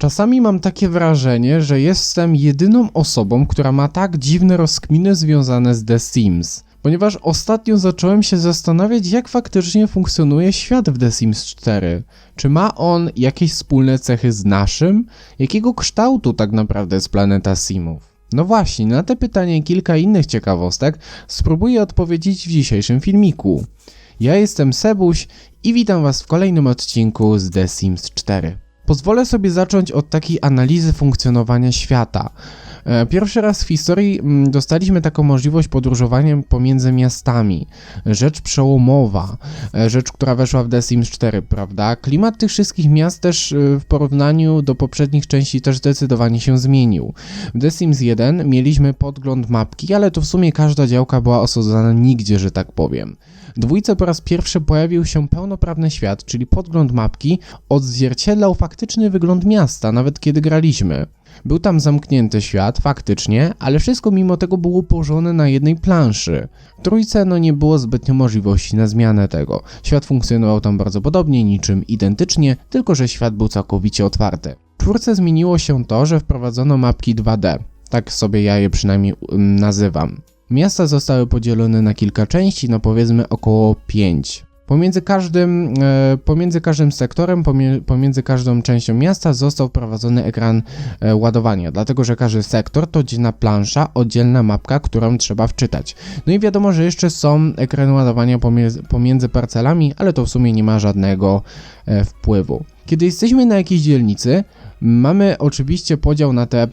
Czasami mam takie wrażenie, że jestem jedyną osobą, która ma tak dziwne rozkminy związane z The Sims. Ponieważ ostatnio zacząłem się zastanawiać, jak faktycznie funkcjonuje świat w The Sims 4. Czy ma on jakieś wspólne cechy z naszym? Jakiego kształtu tak naprawdę jest planeta Simów? No właśnie, na te pytania i kilka innych ciekawostek spróbuję odpowiedzieć w dzisiejszym filmiku. Ja jestem Sebuś i witam Was w kolejnym odcinku z The Sims 4. Pozwolę sobie zacząć od takiej analizy funkcjonowania świata. E, Pierwszy raz w historii mm, dostaliśmy taką możliwość podróżowania pomiędzy miastami. Rzecz przełomowa, e, rzecz, która weszła w The Sims 4, prawda? Klimat tych wszystkich miast też e, w porównaniu do poprzednich części też zdecydowanie się zmienił. W The Sims 1 mieliśmy podgląd mapki, ale to w sumie każda działka była osadzona nigdzie, że tak powiem. Dwójce po raz pierwszy pojawił się pełnoprawny świat, czyli podgląd mapki odzwierciedlał faktyczny wygląd miasta, nawet kiedy graliśmy. Był tam zamknięty świat, faktycznie, ale wszystko mimo tego było położone na jednej planszy. W trójce no nie było zbytnio możliwości na zmianę tego. Świat funkcjonował tam bardzo podobnie, niczym identycznie, tylko że świat był całkowicie otwarty. W czwórce zmieniło się to, że wprowadzono mapki 2D. Tak sobie ja je przynajmniej um, nazywam. Miasta zostały podzielone na kilka części, no powiedzmy około 5. Pomiędzy każdym, e, pomiędzy każdym sektorem, pomiędzy każdą częścią miasta został wprowadzony ekran e, ładowania, dlatego że każdy sektor to oddzielna plansza, oddzielna mapka, którą trzeba wczytać. No i wiadomo, że jeszcze są ekrany ładowania pomiędzy, parcelami, ale to w sumie nie ma żadnego e, wpływu. Kiedy jesteśmy na jakiejś dzielnicy, mamy oczywiście podział na te,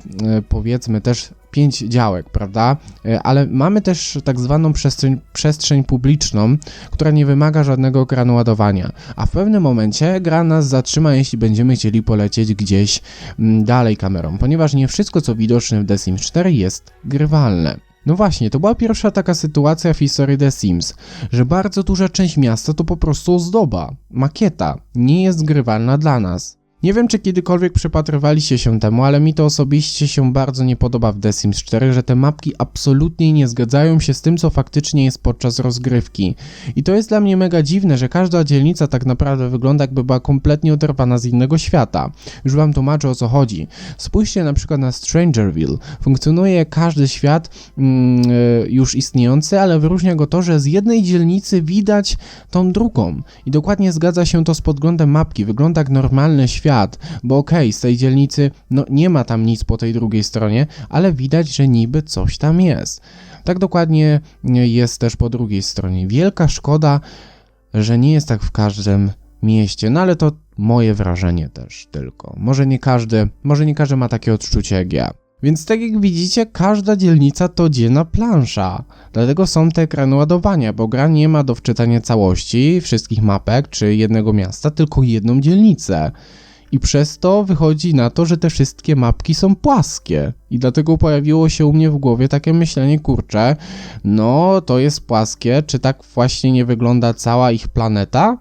powiedzmy, też pięć działek, prawda? E, Ale mamy też tak zwaną przestrzeń, przestrzeń publiczną, która nie wymaga żadnego ekranu ładowania. A w pewnym momencie gra nas zatrzyma, jeśli będziemy chcieli polecieć gdzieś mm, dalej kamerą, ponieważ nie wszystko, co widoczne w The Sims 4 jest grywalne. No właśnie, to była pierwsza taka sytuacja w historii The Sims, że bardzo duża część miasta to po prostu ozdoba, makieta, nie jest grywalna dla nas. Nie wiem, czy kiedykolwiek przypatrywaliście się temu, ale mi to osobiście się bardzo nie podoba w The Sims 4, że te mapki absolutnie nie zgadzają się z tym, co faktycznie jest podczas rozgrywki. I to jest dla mnie mega dziwne, że każda dzielnica tak naprawdę wygląda jakby była kompletnie oderwana z innego świata. Już wam tłumaczę o co chodzi. Spójrzcie na przykład na Strangerville. Funkcjonuje każdy świat mm, y, już istniejący, ale wyróżnia go to, że z jednej dzielnicy widać tą drugą. I dokładnie zgadza się to z podglądem mapki. Wygląda jak normalny świat, bo okej, z tej dzielnicy no nie ma tam nic po tej drugiej stronie, ale widać, że niby coś tam jest. Tak dokładnie jest też po drugiej stronie. Wielka szkoda, że nie jest tak w każdym mieście, no ale to moje wrażenie też tylko. Może nie każdy, może nie każdy ma takie odczucie jak ja. Więc tak jak widzicie, każda dzielnica to dzielna plansza. Dlatego są te ekrany ładowania, bo gra nie ma do wczytania całości wszystkich mapek czy jednego miasta, tylko jedną dzielnicę. I przez to wychodzi na to, że te wszystkie mapki są płaskie. I dlatego pojawiło się u mnie w głowie takie myślenie, kurczę, no to jest płaskie, czy tak właśnie nie wygląda cała ich planeta?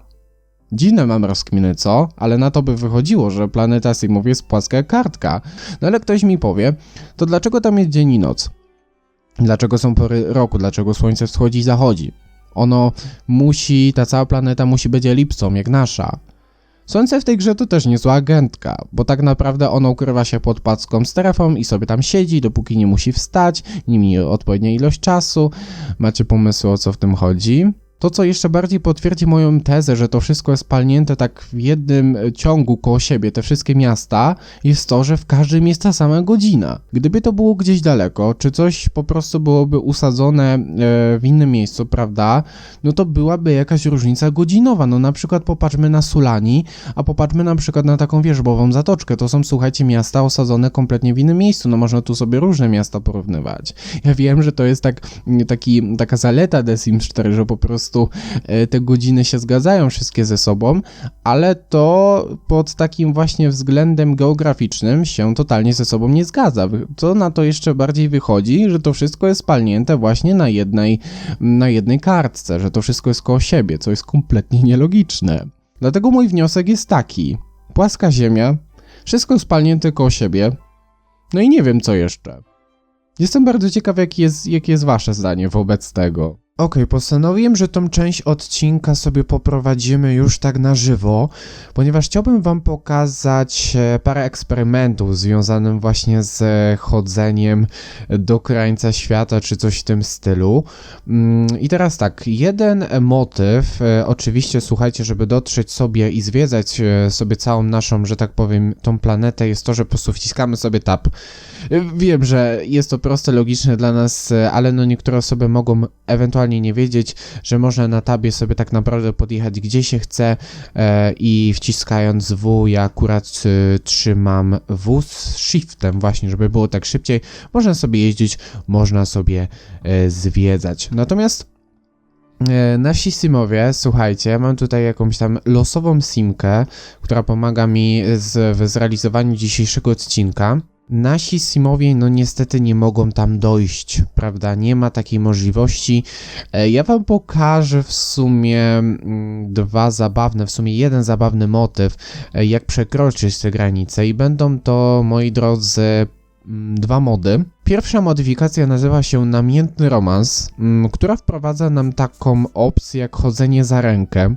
Dziwne mam rozkminy, co? Ale na to by wychodziło, że planeta Simów jest płaska jak kartka. No ale ktoś mi powie, to dlaczego tam jest dzień i noc? Dlaczego są pory roku? Dlaczego słońce wschodzi i zachodzi? Ono musi, ta cała planeta musi być elipsą, jak nasza. Słońce w tej grze to też niezła agentka, bo tak naprawdę ono ukrywa się pod płaską strefą i sobie tam siedzi, dopóki nie musi wstać, nie minie odpowiednia ilość czasu. Macie pomysły o co w tym chodzi? To, co jeszcze bardziej potwierdzi moją tezę, że to wszystko jest palnięte tak w jednym e, ciągu koło siebie, te wszystkie miasta, jest to, że w każdym jest ta sama godzina. Gdyby to było gdzieś daleko, czy coś po prostu byłoby usadzone e, w innym miejscu, prawda, no to byłaby jakaś różnica godzinowa. No na przykład popatrzmy na Sulani, a popatrzmy na przykład na taką wierzbową zatoczkę. To są, słuchajcie, miasta osadzone kompletnie w innym miejscu. No można tu sobie różne miasta porównywać. Ja wiem, że to jest tak, taki, taka zaleta The Sims 4, że po prostu e, te godziny się zgadzają wszystkie ze sobą, ale to pod takim właśnie względem geograficznym się totalnie ze sobą nie zgadza. Co na to jeszcze bardziej wychodzi, że to wszystko jest palnięte właśnie na jednej, na jednej kartce, że to wszystko jest koło siebie, co jest kompletnie nielogiczne. Dlatego mój wniosek jest taki: płaska ziemia, wszystko jest palnięte koło siebie, no i nie wiem co jeszcze. Jestem bardzo ciekaw, jakie jest, jakie jest wasze zdanie wobec tego. Okej, postanowiłem, że tą część odcinka sobie poprowadzimy już tak na żywo, ponieważ chciałbym Wam pokazać e, parę eksperymentów związanych właśnie z chodzeniem do krańca świata, czy coś w tym stylu. Mm, I teraz tak, jeden motyw, e, oczywiście słuchajcie, żeby dotrzeć sobie i zwiedzać e, sobie całą naszą, że tak powiem, tą planetę, jest to, że po prostu wciskamy sobie tab. E, Wiem, że jest to proste, logiczne dla nas, e, ale no niektóre osoby mogą ewentualnie nie wiedzieć, że można na tabie sobie tak naprawdę podjechać gdzie się chce e, i wciskając W, ja akurat trzymam W z shiftem właśnie, żeby było tak szybciej. Można sobie jeździć, można sobie zwiedzać. Natomiast Nasi simowie, słuchajcie, mam tutaj jakąś tam losową simkę, która pomaga mi z, w zrealizowaniu dzisiejszego odcinka. Nasi simowie, no niestety nie mogą tam dojść, prawda? Nie ma takiej możliwości. E, Ja wam pokażę w sumie mm, dwa zabawne, w sumie jeden zabawny motyw, e, jak przekroczyć te granice i będą to, moi drodzy, mm, dwa mody. Pierwsza modyfikacja nazywa się Namiętny Romans, mm, która wprowadza nam taką opcję jak chodzenie za rękę.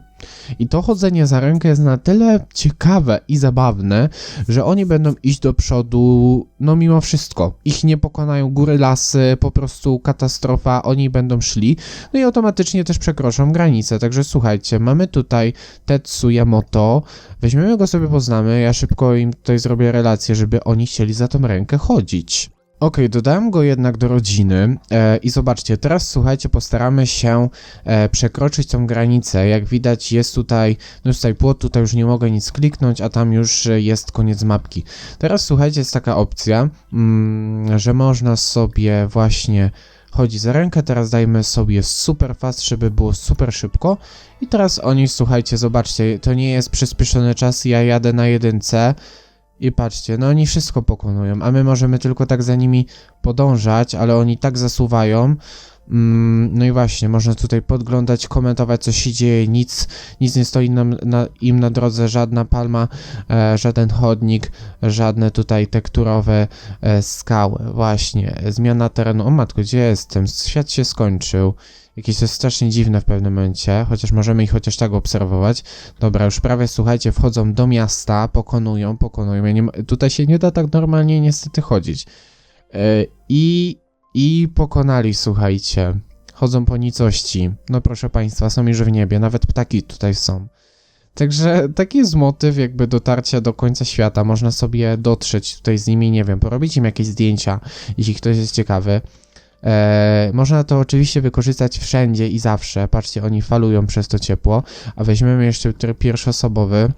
I to chodzenie za rękę jest na tyle ciekawe i zabawne, że oni będą iść do przodu, no mimo wszystko. Ich nie pokonają góry, lasy, po prostu katastrofa, oni będą szli, no i automatycznie też przekroczą granicę. Także słuchajcie, mamy tutaj Tetsu Yamoto, weźmiemy go sobie poznamy, ja szybko im tutaj zrobię relację, żeby oni chcieli za tą rękę chodzić. Okej, dodałem go jednak do rodziny e, i zobaczcie, teraz słuchajcie, postaramy się e, przekroczyć tą granicę. Jak widać jest tutaj, no jest tutaj płot, tutaj już nie mogę nic kliknąć, a tam już e, jest koniec mapki. Teraz słuchajcie, jest taka opcja, mm, że można sobie właśnie chodzić za rękę, teraz dajmy sobie super fast, żeby było super szybko i teraz oni, słuchajcie, zobaczcie, to nie jest przyspieszony czas, ja jadę na jedynce, i patrzcie, no oni wszystko pokonują, a my możemy tylko tak za nimi podążać, ale oni tak zasuwają. Mm, no i właśnie, można tutaj podglądać, komentować, co się dzieje, nic, nic nie stoi nam, na, im na drodze, żadna palma, e, żaden chodnik, żadne tutaj tekturowe e, skały. Właśnie, zmiana terenu. O matko, gdzie jestem? Świat się skończył. Jakieś to jest strasznie dziwne w pewnym momencie, chociaż możemy ich chociaż tak obserwować. Dobra, już prawie słuchajcie, wchodzą do miasta, pokonują, pokonują. Ja nie, tutaj się nie da tak normalnie niestety chodzić. E, I, I pokonali, słuchajcie. Chodzą po nicości. No proszę państwa, są już w niebie, nawet ptaki tutaj są. Także taki jest motyw jakby dotarcia do końca świata. Można sobie dotrzeć tutaj z nimi, nie wiem, porobić im jakieś zdjęcia, jeśli ktoś jest ciekawy. E, można to oczywiście wykorzystać wszędzie i zawsze. Patrzcie, oni falują przez to ciepło. A weźmiemy jeszcze tryb pierwszosobowy.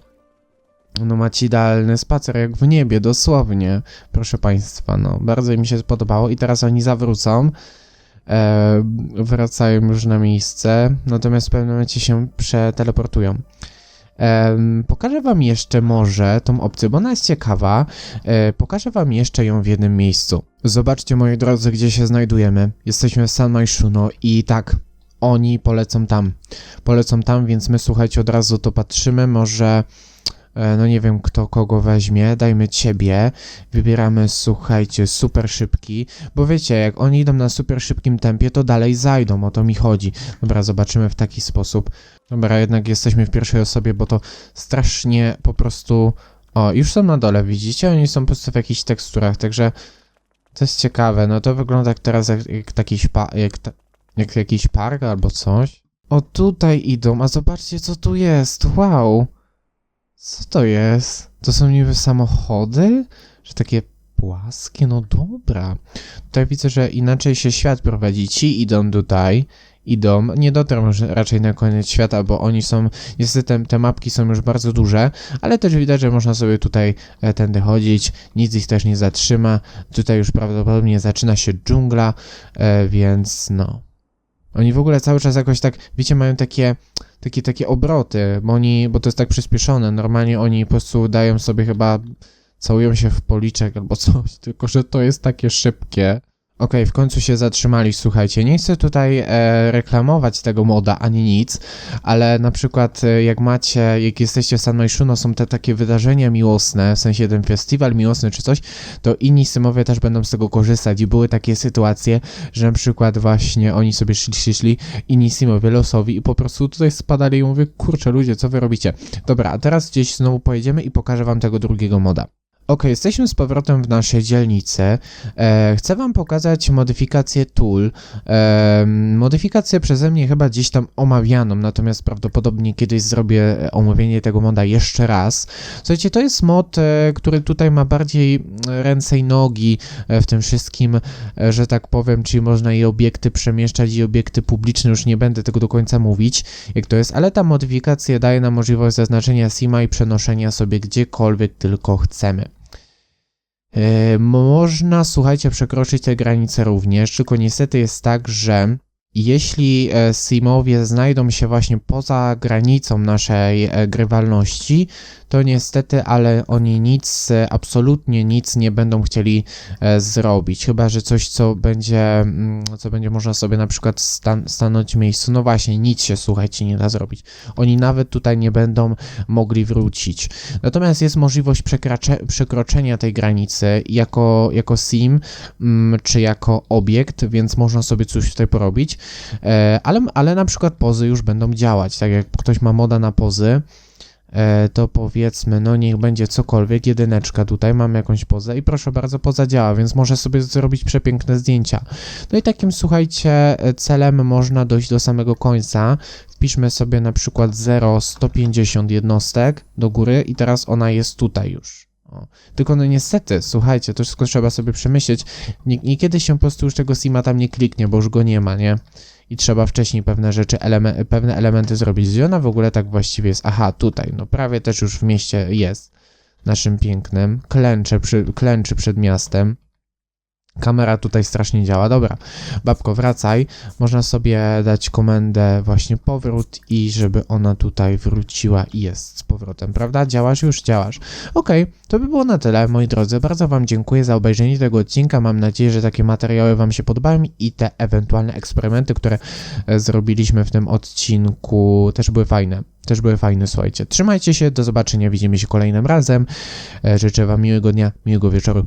No macie idealny spacer jak w niebie, dosłownie. Proszę Państwa, no bardzo mi się spodobało i teraz oni zawrócą. E, wracają już na miejsce, natomiast w pewnym momencie się przeteleportują. Pokażę Wam jeszcze może tą opcję, bo ona jest ciekawa. E, pokażę Wam jeszcze ją w jednym miejscu. Zobaczcie, moi drodzy, gdzie się znajdujemy. Jesteśmy w San Maishuno i tak, oni polecą tam. Polecą tam, więc my, słuchajcie, od razu to patrzymy. Może, no nie wiem, kto kogo weźmie. Dajmy ciebie. Wybieramy, słuchajcie, super szybki. Bo wiecie, jak oni idą na super szybkim tempie, to dalej zajdą. O to mi chodzi. Dobra, zobaczymy w taki sposób. Dobra, jednak jesteśmy w pierwszej osobie, bo to strasznie po prostu. O, już są na dole, widzicie? Oni są po prostu w jakichś teksturach, także to jest ciekawe. No to wygląda jak teraz jak, jak, taki śpa, jak, ta, jak jakiś park albo coś. O, tutaj idą, a zobaczcie co tu jest. Wow. Co to jest? To są niby samochody? Że takie płaskie? No dobra. Tutaj widzę, że inaczej się świat prowadzi. Ci idą tutaj idą, nie dotrą raczej na koniec świata, bo oni są, niestety te, te mapki są już bardzo duże, ale też widać, że można sobie tutaj e, tędy chodzić, nic ich też nie zatrzyma, tutaj już prawdopodobnie zaczyna się dżungla, e, więc no. Oni w ogóle cały czas jakoś tak, wiecie, mają takie, takie, takie obroty, bo oni, bo to jest tak przyspieszone, normalnie oni po prostu dają sobie chyba, całują się w policzek albo coś, tylko że to jest takie szybkie. Okej, w końcu się zatrzymali, słuchajcie. Nie chcę tutaj e, reklamować tego moda ani nic, ale na przykład e, jak macie, jak jesteście w San Maishuno, są te takie wydarzenia miłosne, w sensie ten festiwal miłosny czy coś, to inni symowie też będą z tego korzystać i były takie sytuacje, że na przykład właśnie oni sobie szli, szli, szli, inni simowie losowi i po prostu tutaj spadali i mówię, kurczę ludzie, co wy robicie? Dobra, a teraz gdzieś znowu pojedziemy i pokażę wam tego drugiego moda. Ok, jesteśmy z powrotem w naszej dzielnicy. E, chcę Wam pokazać modyfikację tool. E, modyfikację przeze mnie chyba gdzieś tam omawianą, natomiast prawdopodobnie kiedyś zrobię omówienie tego moda jeszcze raz. Słuchajcie, to jest mod, e, który tutaj ma bardziej mm, ręce i nogi e, w tym wszystkim, e, że tak powiem, czyli można i obiekty przemieszczać i obiekty publiczne, już nie będę tego do końca mówić, jak to jest, ale ta modyfikacja daje nam możliwość zaznaczenia sima i przenoszenia sobie gdziekolwiek tylko chcemy. E, Można, słuchajcie, przekroczyć te granice również, tylko niestety jest tak, że jeśli e, simowie znajdą się właśnie poza granicą naszej e, grywalności, to niestety, ale oni nic, e, absolutnie nic nie będą chcieli zrobić, chyba że coś, co będzie, mm, co będzie można sobie na przykład stan stanąć w miejscu. No właśnie, nic się, słuchajcie, nie da zrobić. Oni nawet tutaj nie będą mogli wrócić. Natomiast jest możliwość przekroczenia tej granicy jako, jako sim, mm, czy jako obiekt, więc można sobie coś tutaj porobić, ale, ale na przykład pozy już będą działać, tak jak ktoś ma moda na pozy, e, to powiedzmy, no niech będzie cokolwiek, jedyneczka tutaj, mam jakąś pozę i proszę bardzo, poza działa, więc może sobie zrobić przepiękne zdjęcia. No i takim, słuchajcie, e, celem można dojść do samego końca. Wpiszmy sobie na przykład 0,150 jednostek do góry i teraz ona jest tutaj już. O. Tylko no niestety, słuchajcie, to wszystko trzeba sobie przemyśleć. Nie- Niekiedy się po prostu już tego sima tam nie kliknie, bo już go nie ma, nie? I trzeba wcześniej pewne rzeczy, pewne elementy zrobić. Gdzie ona w ogóle tak właściwie jest? Aha, tutaj, no prawie też już w mieście jest. Naszym pięknym. Klęcze przy, klęczy przed miastem. Kamera tutaj strasznie działa. Dobra, babko, wracaj. Można sobie dać komendę właśnie powrót i żeby ona tutaj wróciła i jest z powrotem, prawda? Działasz już? Działasz. Okej, to by było na tyle, moi drodzy. Bardzo Wam dziękuję za obejrzenie tego odcinka. Mam nadzieję, że takie materiały Wam się podobają i te ewentualne eksperymenty, które e, zrobiliśmy w tym odcinku, też były fajne. Też były fajne, słuchajcie. Trzymajcie się, do zobaczenia, widzimy się kolejnym razem. E, Życzę Wam miłego dnia, miłego wieczoru.